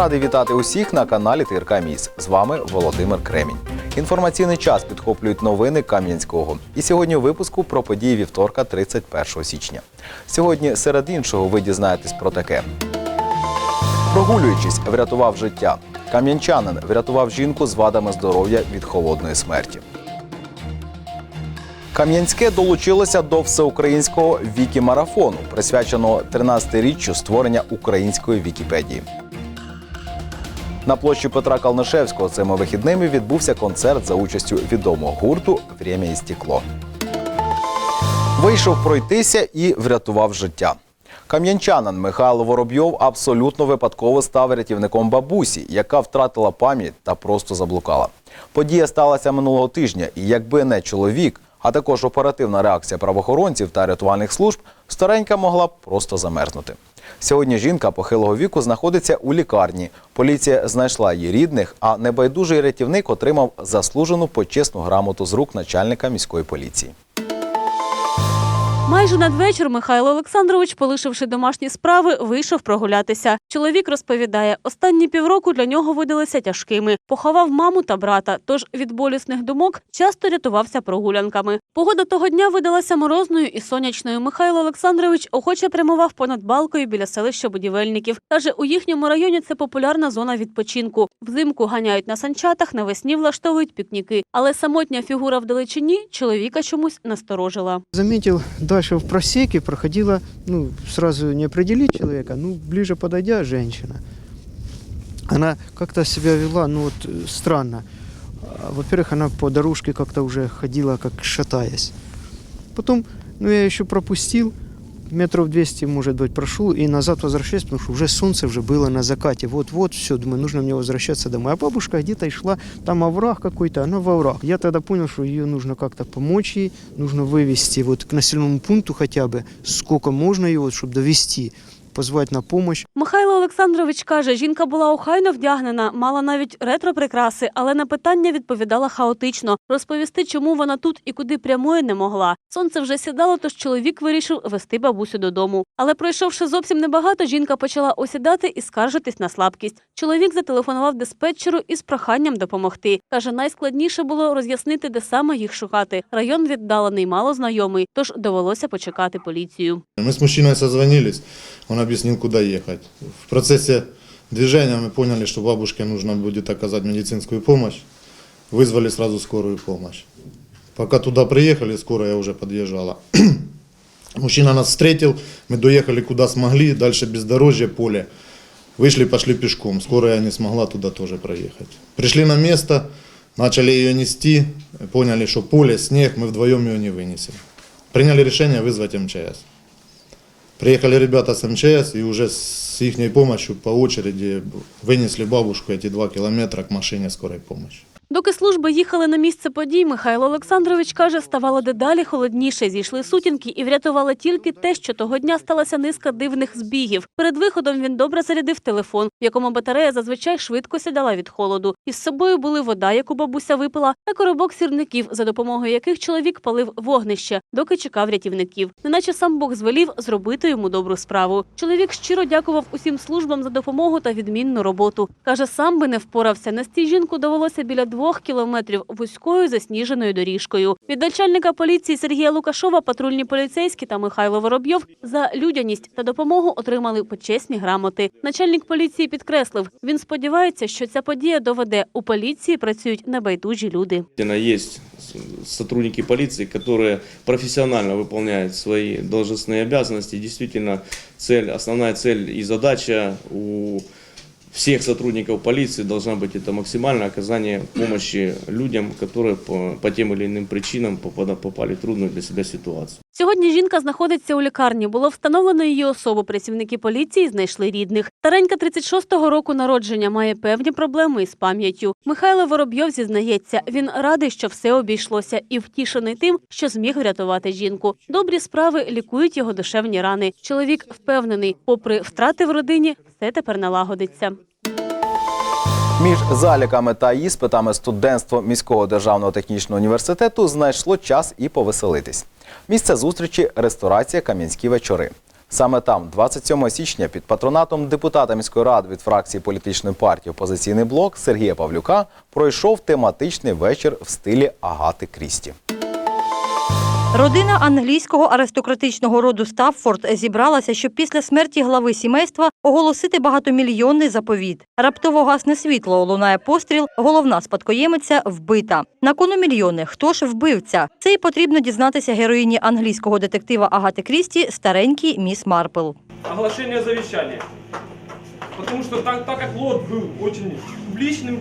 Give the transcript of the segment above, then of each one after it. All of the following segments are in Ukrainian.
Радий вітати усіх на каналі ТРК Міс. З вами Володимир Кремінь. Інформаційний час підхоплюють новини Кам'янського. І сьогодні у випуску про події вівторка, 31 січня. Сьогодні, серед іншого, ви дізнаєтесь про таке. Прогулюючись, врятував життя. Кам'янчанин врятував жінку з вадами здоров'я від холодної смерті. Кам'янське долучилося до всеукраїнського вікі-марафону, присвяченого 13-річчю створення української Вікіпедії. На площі Петра Калнишевського цими вихідними відбувся концерт за участю відомого гурту «Время і стекло». Вийшов пройтися і врятував життя. Кам'янчанин Михайло Воробйов абсолютно випадково став рятівником бабусі, яка втратила пам'ять та просто заблукала. Подія сталася минулого тижня, і якби не чоловік, а також оперативна реакція правоохоронців та рятувальних служб, старенька могла просто замерзнути. Сьогодні жінка похилого віку знаходиться у лікарні. Поліція знайшла її рідних, а небайдужий рятівник отримав заслужену почесну грамоту з рук начальника міської поліції. Майже надвечір Михайло Олександрович, полишивши домашні справи, вийшов прогулятися. Чоловік розповідає, останні півроку для нього видалися тяжкими. Поховав маму та брата, тож від болісних думок часто рятувався прогулянками. Погода того дня видалася морозною і сонячною. Михайло Олександрович охоче прямував понад балкою біля селища будівельників. Каже, у їхньому районі це популярна зона відпочинку. Взимку ганяють на санчатах, навесні влаштовують пікніки. Але самотня фігура вдалечині чоловіка чомусь насторожила. Дальше в просеке проходила, ну, сразу не определить человека, ну, ближе подойдя, женщина. Она как-то себя вела, ну, вот, странно. Во-первых, она по дорожке как-то уже ходила, как шатаясь. Потом, ну, я еще пропустил, метров 200, может быть, прошел, и назад возвращаюсь, потому что уже солнце уже было на закате. Вот-вот, все, думаю, нужно мне возвращаться домой. А бабушка где-то и шла, там овраг какой-то, она в овраг. Я тогда понял, что ее нужно как-то помочь ей, нужно вывести вот к населенному пункту хотя бы, сколько можно ее, вот, чтобы довести, позвать на помощь. Михайло Олександрович каже, жінка була охайно вдягнена, мала навіть ретро-прикраси, але на питання відповідала хаотично. Розповісти, чому вона тут і куди прямує, не могла. Сонце вже сідало, тож чоловік вирішив вести бабусю додому. Але пройшовши зовсім небагато, жінка почала осідати і скаржитись на слабкість. Чоловік зателефонував диспетчеру із проханням допомогти. Каже, найскладніше було роз'яснити, де саме їх шукати. Район віддалений, мало знайомий, тож довелося почекати поліцію. Мы с мужчиной созвонились, объяснил, куда ехать. В процессе движения мы поняли, что бабушке нужно будет оказать медицинскую помощь. Вызвали сразу скорую помощь. Пока туда приехали, скорая уже подъезжала. Мужчина нас встретил, мы доехали куда смогли, дальше бездорожье, поле. Вышли, пошли пешком, скорая не смогла туда тоже проехать. Пришли на место, начали ее нести, поняли, что поле, снег, мы вдвоем ее не вынесем. Приняли решение вызвать МЧС. Приехали ребята с МЧС и уже с их помощью по очереди вынесли бабушку эти два километра к машине скорой помощи. Доки служби їхали на місце подій, Михайло Олександрович каже, ставало дедалі холодніше. Зійшли сутінки і врятувало тільки те, що того дня сталася низка дивних збігів. Перед виходом він добре зарядив телефон, в якому батарея зазвичай швидко сідала від холоду. Із собою були вода, яку бабуся випила, та коробок сірників, за допомогою яких чоловік палив вогнище, доки чекав рятівників. Неначе сам Бог звелів зробити йому добру справу. Чоловік щиро дякував усім службам за допомогу та відмінну роботу. Каже, сам би не впорався. Нести жінку довелося біля двох кілометрів вузькою засніженою доріжкою. Від начальника поліції Сергія Лукашова патрульні поліцейські та Михайло Воробйов за людяність та допомогу отримали почесні грамоти. Начальник поліції підкреслив, він сподівається, що ця подія доведе у поліції працюють небайдужі люди. Действительно, есть с- сотрудники полиции, которые профессионально выполняют свои должностные обязанности. Действительно, цель, основная цель и задача у всех сотрудников полиции должна быть это максимальное оказание помощи людям, которые по, по тем или иным причинам попада- попали в трудную для себя ситуацию. Сьогодні жінка знаходиться у лікарні. Було встановлено її особу. Працівники поліції знайшли рідних. Старенька 36-го року народження має певні проблеми із пам'яттю. Михайло Воробйов зізнається, він радий, що все обійшлося, і втішений тим, що зміг врятувати жінку. Добрі справи лікують його душевні рани. Чоловік впевнений, попри втрати в родині, все тепер налагодиться. Між заліками та іспитами студентство міського державного технічного університету знайшло час і повеселитись. Місце зустрічі ресторація Кам'янські вечори. Саме там, 27 січня, під патронатом депутата міської ради від фракції політичної партії Опозиційний блок Сергія Павлюка пройшов тематичний вечір в стилі Агати Крісті. Родина англійського аристократичного роду Стаффорд зібралася, щоб після смерті глави сімейства оголосити багатомільйонний заповіт. Раптово гасне світло, лунає постріл, головна спадкоємиця вбита. На кону мільйони. Хто ж вбивця? Це й потрібно дізнатися героїні англійського детектива Агати Крісті, старенькій міс Марпл. оглашение завещания. Потому что так, так как лот был очень публичным,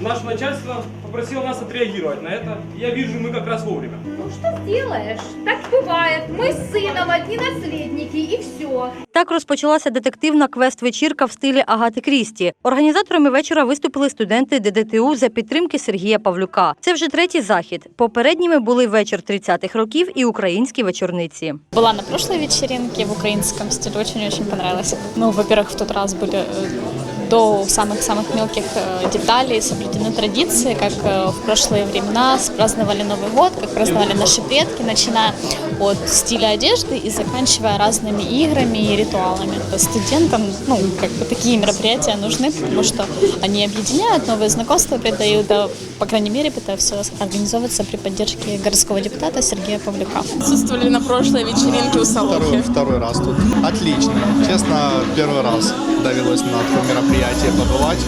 наше начальство попросило нас отреагировать на это. Я вижу, мы как раз вовремя. Ну что сделаешь? Так бывает. Мы с сыном одни наследники и все. Так розпочалася детективна квест-вечірка в стилі Агати Крісті. Організаторами вечора виступили студенти ДДТУ за підтримки Сергія Павлюка. Це вже третій захід. Попередніми були вечір 30-х років і українські вечорниці. Была на прошлой вечеринке в украинском стиле, очень-очень понравилось. Ну, во-первых, в тот раз были э, до самых-самых мелких э, деталей соблюдены традиции, как э, в прошлые времена праздновали Новый год, как праздновали наши предки, начиная от стиля одежды и заканчивая разными играми и ритуалами. Студентам, ну, как бы такие мероприятия нужны, потому что они объединяют, новые знакомства придают, да, по крайней мере, пытаются организовываться при поддержке городского депутата Сергея Павлюка. присутствовали на прошлой вечеринке у Второй, Солохи. второй раз тут. Отлично. Честно, первый раз довелось на таком мероприятии побывать.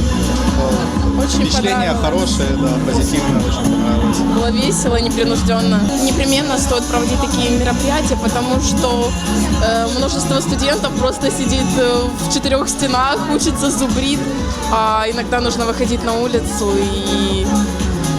Очень Впечатление понравилось. хорошее, да, позитивное, очень понравилось. Было весело, непринужденно. Непременно стоит проводить такие мероприятия, потому что э, множество студентов просто сидит э, в четырех стенах, учится зубрит, а иногда нужно выходить на улицу и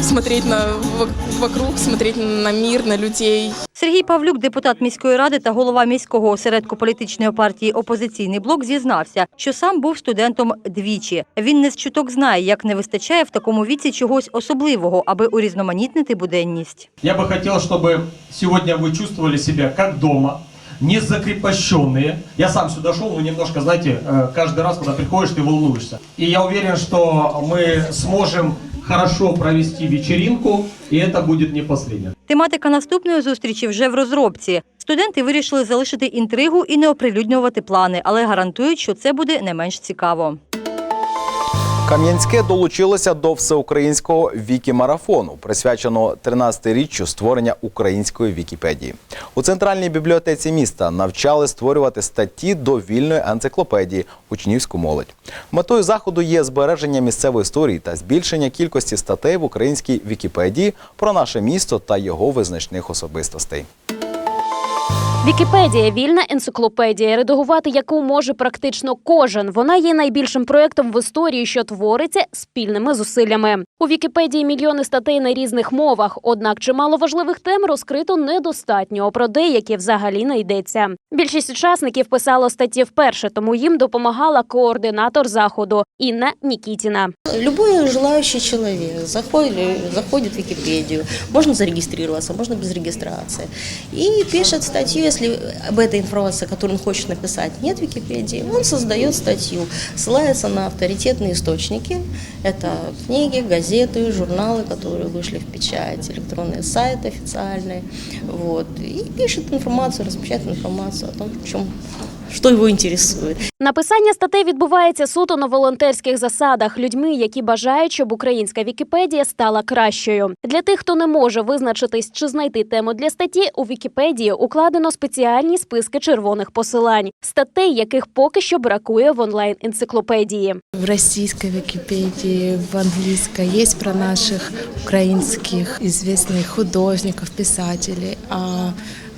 смотреть на, вок- вокруг, смотреть на мир, на людей. Сергій Павлюк, депутат міської ради та голова міського осередку політичної партії Опозиційний блок, зізнався, що сам був студентом двічі. Він не з чуток знає, як не вистачає в такому віці чогось особливого, аби урізноманітнити буденність. Я бы хотел, чтобы сегодня вы чувствовали себя как дома, не закрепощенные. Я сам сюда шел, но немножко, знаете, э, каждый раз, когда приходишь, ты волнуешься. И я уверен, что мы сможем хорошо провести вечеринку, і це буде не последнє. Тематика наступної зустрічі вже в розробці. Студенти вирішили залишити інтригу і не оприлюднювати плани, але гарантують, що це буде не менш цікаво. Кам'янське долучилося до всеукраїнського вікі-марафону, присвяченого 13-річчю створення української Вікіпедії. У центральній бібліотеці міста навчали створювати статті до вільної енциклопедії учнівську молодь. Метою заходу є збереження місцевої історії та збільшення кількості статей в українській Вікіпедії про наше місто та його визначних особистостей. Вікіпедія вільна енциклопедія, редагувати яку може практично кожен. Вона є найбільшим проєктом в історії, що твориться спільними зусиллями. У Вікіпедії мільйони статей на різних мовах, однак чимало важливих тем розкрито недостатньо. Про деякі взагалі не йдеться. Більшість учасників писало статті вперше, тому їм допомагала координатор заходу Інна Нікітіна. Любой желающий человек заходит, заходит в Википедию, можно зарегистрироваться, можно без регистрации, и пишет статью, если об этой информации, которую он хочет написать, нет в Википедии, он создает статью, ссылается на авторитетные источники, это книги, газеты, журналы, которые вышли в печать, электронные сайты официальные, вот, и пишет информацию, размещает информацию о том, в чем, что его интересует. Написання статей відбувається суто на волонтерських засадах людьми, які бажають, щоб українська Вікіпедія стала кращою. Для тих, хто не може визначитись чи знайти тему для статті, у Вікіпедії укладено спеціальні списки червоних посилань, статей, яких поки що бракує в онлайн енциклопедії. В российской Википедии, в английской есть про наших украинских известных художников, писателей, а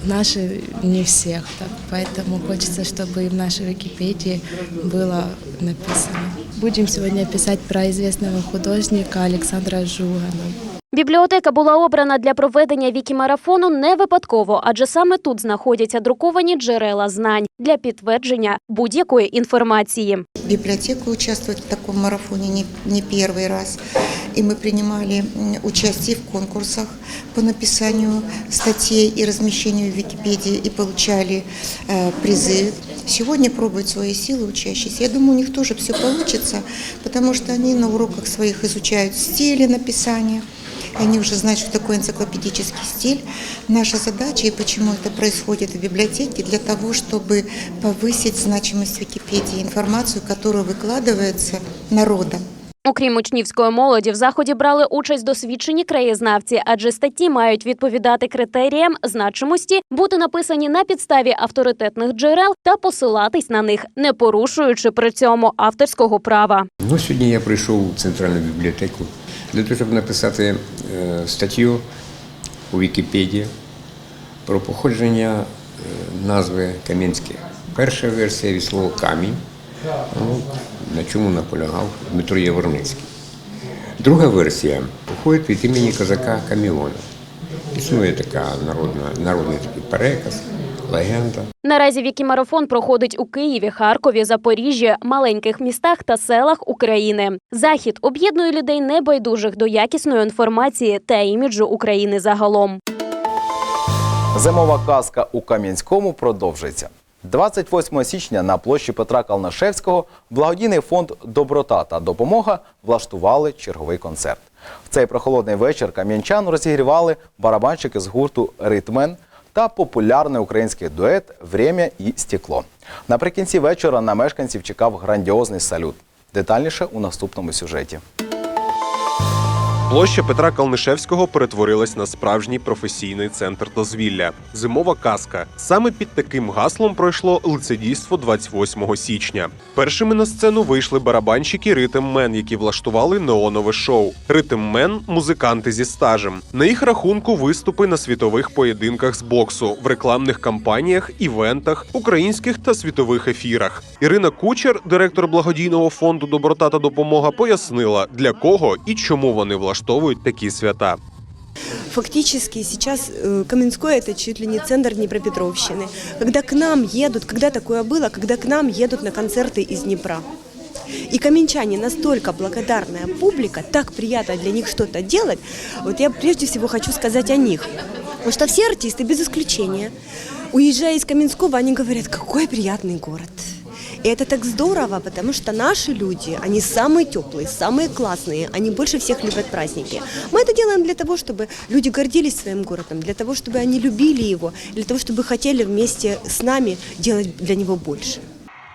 в нашей не всех так. Поэтому хочется, чтобы и в нашей Википедии было написано. Будем сегодня писать про известного художника Александра Жугана. Бібліотека була обрана для проведення вікімарафону не випадково, адже саме тут знаходяться друковані джерела знань для підтвердження будь-якої інформації. Библиотека участвует в таком марафоне не, не первый раз. И мы принимали м, участие в конкурсах по написанию статей и размещению в Википедии и получали э, призы. Сегодня пробуют свои силы учащиеся. Я думаю, у них тоже все получится, потому что они на уроках своих изучают стили написания, и они уже знают, что такое энциклопедический стиль. Наша задача и почему это происходит в библиотеке, для того, чтобы повысить значимость Википедии, информацию, которая выкладывается народом. Окрім учнівської молоді, в заході брали участь досвідчені краєзнавці, адже статті мають відповідати критеріям значимості, бути написані на підставі авторитетних джерел та посилатись на них, не порушуючи при цьому авторського права. Ну, сьогодні я прийшов у центральну бібліотеку для того, щоб написати е, статтю у Вікіпедії про походження е, назви Кам'янське. Перша версія від слова камінь, ну, на чому наполягав Дмитро Яворницький. Друга версія походить від імені козака Каміона. Існує така народна, народний такий переказ, легенда. Наразі Вікімарафон проходить у Києві, Харкові, Запоріжжі, маленьких містах та селах України. Захід об'єднує людей небайдужих до якісної інформації та іміджу України загалом. Зимова казка у Кам'янському продовжується. 28 січня на площі Петра Калнашевського благодійний фонд Доброта та допомога влаштували черговий концерт. В цей прохолодний вечір кам'янчан розігрівали барабанщики з гурту Ритмен та популярний український дует Время і стекло. Наприкінці вечора на мешканців чекав грандіозний салют. Детальніше у наступному сюжеті. Площа Петра Калнишевського перетворилась на справжній професійний центр дозвілля. Зимова казка. Саме під таким гаслом пройшло лицедійство 28 січня. Першими на сцену вийшли барабанщики Ритм Мен, які влаштували неонове шоу. Ритм Мен музиканти зі стажем. На їх рахунку виступи на світових поєдинках з боксу, в рекламних кампаніях, івентах, українських та світових ефірах. Ірина Кучер, директор благодійного фонду Доброта та допомога, пояснила, для кого і чому вони влаштовують такі свята. Фактически сейчас э, Каменское это чуть ли не центр Днепропетровщины. Когда к нам едут, когда такое было, когда к нам едут на концерты из Днепра. И каменчане настолько благодарная публика, так приятно для них что-то делать. Вот я прежде всего хочу сказать о них. Потому что все артисты, без исключения, уезжая из Каменского, они говорят, какой приятный город. И это так здорово, потому что наши люди, они самые теплые, самые классные, они больше всех любят праздники. Мы это делаем для того, чтобы люди гордились своим городом, для того, чтобы они любили его, для того, чтобы хотели вместе с нами делать для него больше.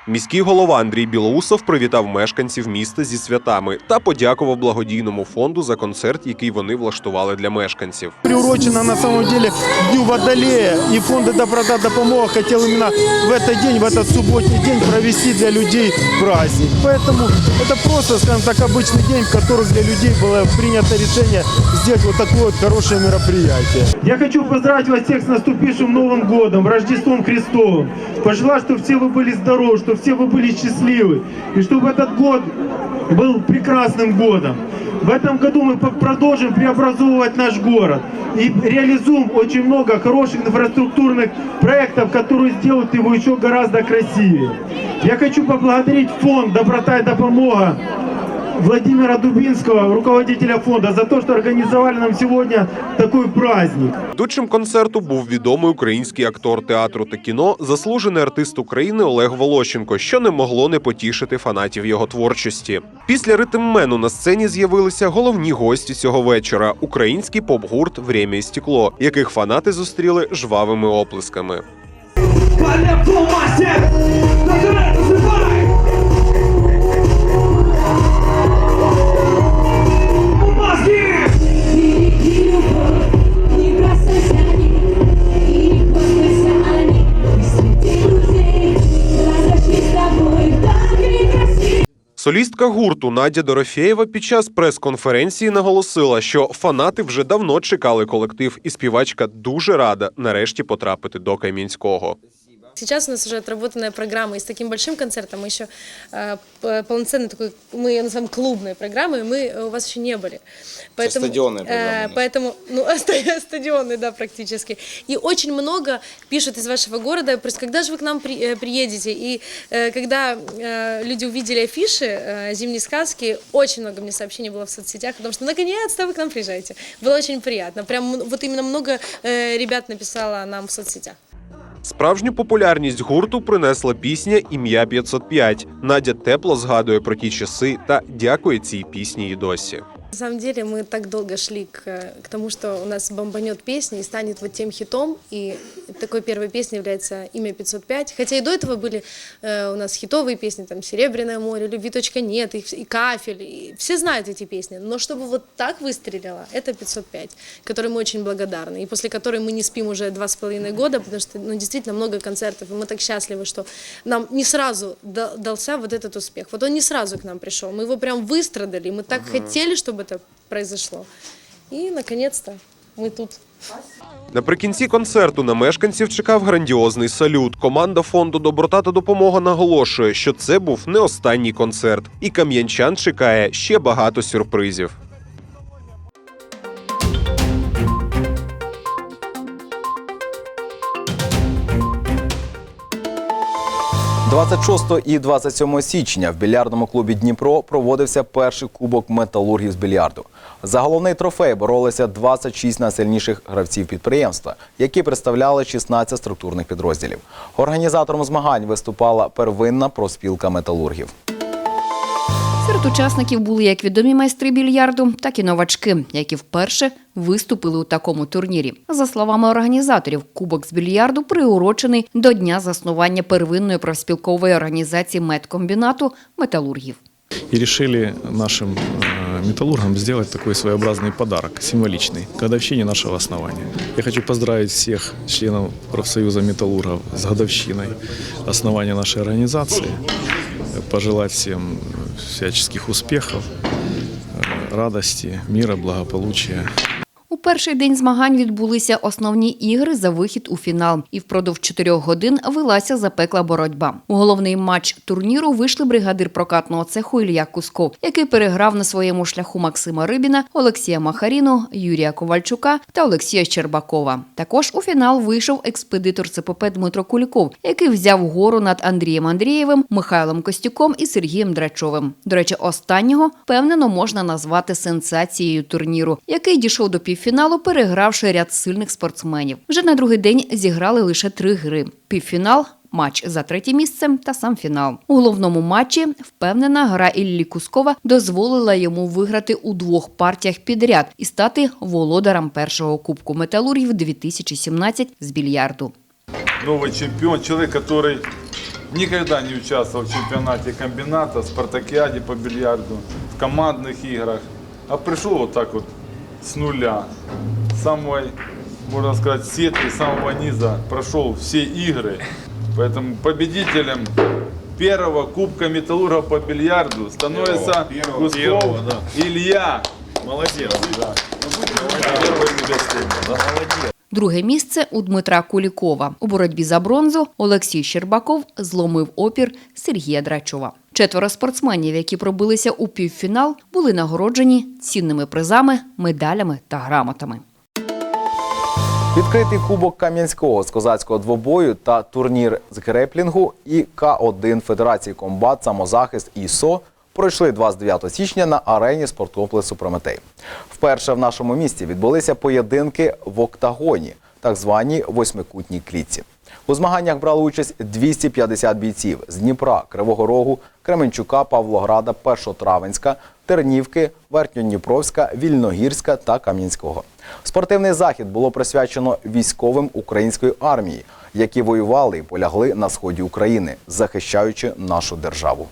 Міський голова Андрій Білоусов привітав мешканців міста зі святами та подякував благодійному фонду за концерт, який вони влаштували для мешканців. приурочено на самом деле к Дню Водолея. И фонд «Доброта допомога» хотел именно в этот день, в этот субботний день провести для людей праздник. Поэтому это просто, скажем так, обычный день, в который для людей было принято решение сделать вот такое вот хорошее мероприятие. Я хочу поздравить вас всех с наступившим Новым годом, Рождеством Христовым. Пожелать, чтобы все вы были здоровы, Чтобы все вы были счастливы. И чтобы этот год был прекрасным годом. В этом году мы продолжим преобразовывать наш город и реализуем очень много хороших инфраструктурных проектов, которые сделают его еще гораздо красивее. Я хочу поблагодарить фонд «Доброта и допомога» Владимира Дубинского, руководителя фонда, за то, что организовали нам сегодня такой праздник. Ведучим концерту був відомий український актор театру та кіно, заслужений артист України Олег Волощенко, що не могло не потішити фанатів його творчості. Після ритммену на сцені з'явилися головні гості цього вечора український поп-гурт «Время і стекло, яких фанати зустріли жвавими оплесками. Солістка гурту Надя Дорофєєва під час прес-конференції наголосила, що фанати вже давно чекали колектив, і співачка дуже рада нарешті потрапити до Кам'янського. Сейчас у нас уже отработанная программа, и с таким большим концертом мы еще э, п- полноценной такой, мы ее называем клубной программой, мы э, у вас еще не были. Поэтому, стадионная э, программа нас. Поэтому, ну, ста- стадионный, да, практически. И очень много пишут из вашего города, просто когда же вы к нам при- э, приедете? И э, когда э, люди увидели афиши э, «Зимней сказки», очень много мне сообщений было в соцсетях о том, что наконец-то вы к нам приезжаете. Было очень приятно. Прям вот именно много э, ребят написало нам в соцсетях. Справжню популярність гурту принесла пісня Ім'я 505. Надя тепло згадує про ті часи та дякує цій пісні й досі. На самом деле мы так долго шли к, к тому, что у нас бомбанет песня и станет вот тем хитом. И такой первой песней является «Имя 505». Хотя и до этого были э, у нас хитовые песни, там «Серебряное море», «Любви точка нет», и, и «Кафель». И все знают эти песни. Но чтобы вот так выстрелило, это 505, которой мы очень благодарны. И после которой мы не спим уже два с половиной года, потому что ну, действительно много концертов. И мы так счастливы, что нам не сразу да- дался вот этот успех. Вот он не сразу к нам пришел. Мы его прям выстрадали. и Мы так хотели, чтобы это произошло. И, наконец-то, мы тут. Наприкінці концерту на мешканців чекав грандіозний салют. Команда фонду Доброта та допомога наголошує, що це був не останній концерт, і кам'янчан чекає ще багато сюрпризів. 26 і 27 січня в більярдному клубі Дніпро проводився перший кубок металургів з більярду. За головний трофей боролися 26 найсильніших гравців підприємства, які представляли 16 структурних підрозділів. Організатором змагань виступала первинна проспілка металургів. Серед учасників були як відомі майстри більярду, так і новачки, які вперше виступили у такому турнірі. За словами організаторів, кубок з більярду приурочений до дня заснування первинної профспілкової організації медкомбінату металургів. и решили нашим э, металлургам сделать такой своеобразный подарок, символичный, к годовщине нашего основания. Я хочу поздравить всех членов профсоюза металлургов с годовщиной основания нашей организации, э, пожелать всем всяческих успехов, радости, мира, благополучия. Перший день змагань відбулися основні ігри за вихід у фінал, і впродовж чотирьох годин велася запекла боротьба. У головний матч турніру вийшли бригадир прокатного цеху Ілля Кусков, який переграв на своєму шляху Максима Рибіна, Олексія Махаріну, Юрія Ковальчука та Олексія Щербакова. Також у фінал вийшов експедитор ЦПП Дмитро Куліков, який взяв гору над Андрієм Андрієвим, Михайлом Костюком і Сергієм Драчовим. До речі, останнього впевнено можна назвати сенсацією турніру, який дійшов до півфіналу, перегравши ряд сильних спортсменів. Вже на другий день зіграли лише три гри: півфінал. Матч за третє місце та сам фінал. У головному матчі впевнена гра Іллі Кускова дозволила йому виграти у двох партіях підряд і стати володарем першого кубку металургів 2017 з більярду. новый чемпион, человек, который никогда не участвовал в чемпионате комбината, спартакиаде по бильярду, в командных играх, а пришел вот так вот С нуля, самой, можно сказать, сетки, самого низа, прошел все игры. Поэтому победителем первого Кубка Металлурга по бильярду становится Первого, Кусков первого, да. Илья. Молодец. Да. Первый да? Друге місце у Дмитра Кулікова. У боротьбі за бронзу Олексій Щербаков зломив опір Сергія Драчова. Четверо спортсменів, які пробилися у півфінал, були нагороджені цінними призами, медалями та грамотами. Відкритий кубок Кам'янського з козацького двобою та турнір з греплінгу і К1 Федерації комбат самозахист ІСО пройшли 29 січня на арені спорткомплексу Прометей. Вперше в нашому місті відбулися поєдинки в октагоні, так званій восьмикутній клітці. У змаганнях брали участь 250 бійців з Дніпра, Кривого Рогу, Кременчука, Павлограда, Першотравенська, Тернівки, Верхньодніпровська, Вільногірська та Кам'янського. Спортивний захід було присвячено військовим української армії, які воювали і полягли на сході України, захищаючи нашу державу.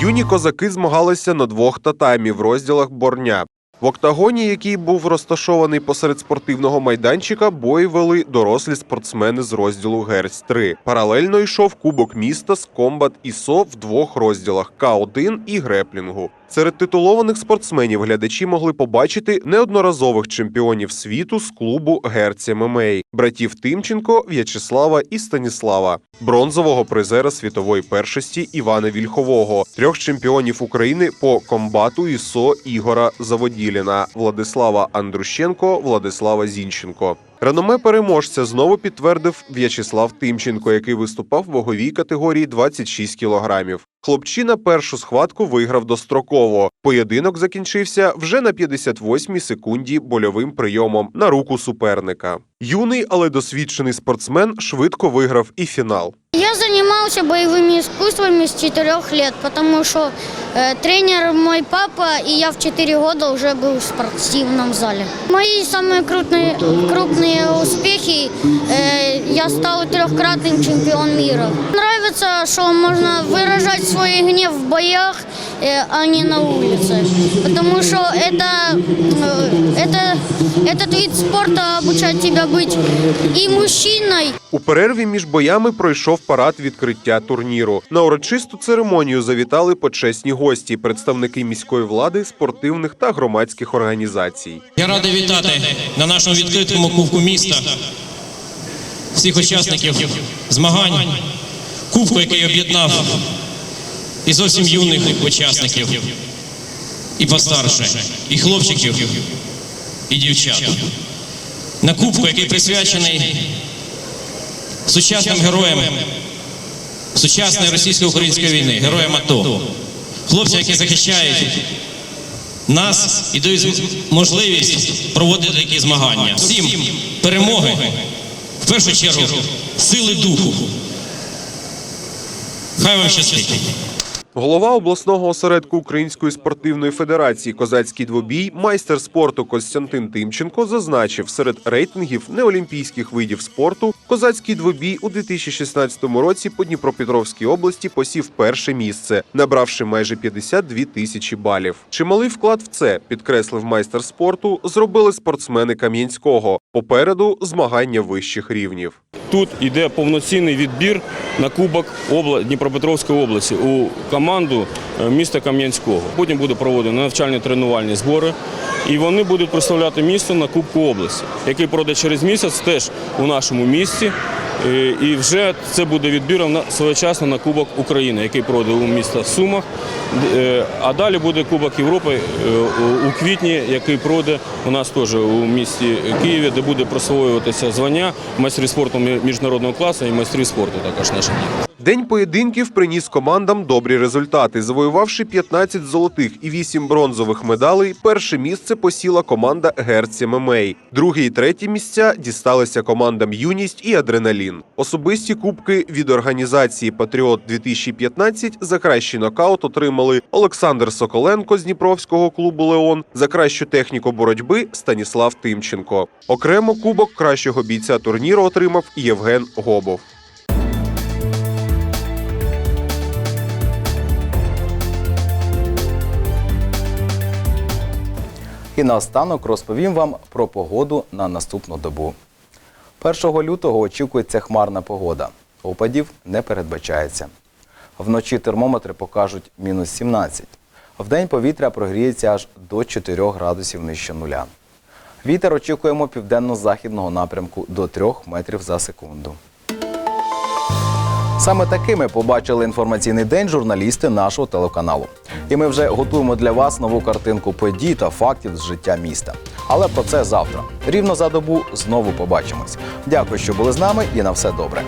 Юні козаки змагалися на двох татамі в розділах борня. В октагоні, який був розташований посеред спортивного майданчика, бої вели дорослі спортсмени з розділу Герць 3 Паралельно йшов кубок міста з комбат ІСО в двох розділах К1 і греплінгу. Серед титулованих спортсменів глядачі могли побачити неодноразових чемпіонів світу з клубу Герць ММА – братів Тимченко, В'ячеслава і Станіслава, бронзового призера світової першості Івана Вільхового, трьох чемпіонів України по комбату ІСО Ігора Заводіліна, Владислава Андрущенко, Владислава Зінченко. Реноме переможця знову підтвердив В'ячеслав Тимченко, який виступав в ваговій категорії 26 кілограмів. Хлопчина першу схватку виграв достроково. Поєдинок закінчився вже на 58-й секунді больовим прийомом на руку суперника. Юний, але досвідчений спортсмен швидко виграв і фінал. Я занимался боевыми искусствами с 4 лет, потому что Э, Тренер мой папа, и я в 4 года уже был в спортивном зале. Мои самые крупные, крупные успехи, э, я стал трехкратным чемпион мира. Нравится, что можно выражать свой гнев в боях, э, а не на улице. Потому что это, э, это, этот вид спорта обучает тебя быть и мужчиной, У перерві між боями пройшов парад відкриття турніру. На урочисту церемонію завітали почесні гості, представники міської влади, спортивних та громадських організацій. Я радий вітати на нашому відкритому кубку міста всіх учасників змагань, кубку, який об'єднав і зовсім юних учасників, і постарше, і хлопчиків, і дівчат. На кубку, який присвячений сучасним героям сучасної російсько-української війни, героям АТО, хлопцям, які захищають нас і дають можливість проводити такі змагання. Всім перемоги, в першу чергу, сили духу. Хай вам щастить. Голова обласного осередку Української спортивної федерації Козацький двобій, майстер спорту Костянтин Тимченко зазначив, серед рейтингів неолімпійських видів спорту козацький двобій у 2016 році по Дніпропетровській області посів перше місце, набравши майже 52 тисячі балів. Чималий вклад в це, підкреслив майстер спорту, зробили спортсмени Кам'янського. Попереду змагання вищих рівнів. Тут йде повноцінний відбір на Кубок. Дніпропетровської області у команду е, міста Кам'янського. Потім буде проводено навчальні тренувальні збори, і вони будуть представляти місто на Кубку області, який пройде через місяць теж у нашому місті. Е, І вже це буде відбіром своєчасно на Кубок України, який пройде у місті Сумах. Е, А далі буде Кубок Європи у- квітні, який пройде у нас теж у місті Києві, де буде присвоюватися звання майстрів спорту міжнародного класу і майстрів спорту також наших дітей. День поєдинків приніс командам добрі результати. Завоювавши 15 золотих і 8 бронзових медалей, перше місце посіла команда Герці Мемей. Друге і третє місця дісталися командам Юність і Адреналін. Особисті кубки від організації Патріот 2015 за кращий нокаут отримали Олександр Соколенко з Дніпровського клубу Леон, за кращу техніку боротьби Станіслав Тимченко. Окремо кубок кращого бійця турніру отримав Євген Гобов. І наостанок розповім вам про погоду на наступну добу. 1 лютого очікується хмарна погода. Опадів не передбачається. Вночі термометри покажуть мінус 17. Вдень повітря прогріється аж до 4 градусів нижче нуля. Вітер очікуємо південно-західного напрямку до 3 метрів за секунду. Саме такими побачили інформаційний день журналісти нашого телеканалу. І ми вже готуємо для вас нову картинку подій та фактів з життя міста. Але про це завтра. Рівно за добу знову побачимось. Дякую, що були з нами, і на все добре.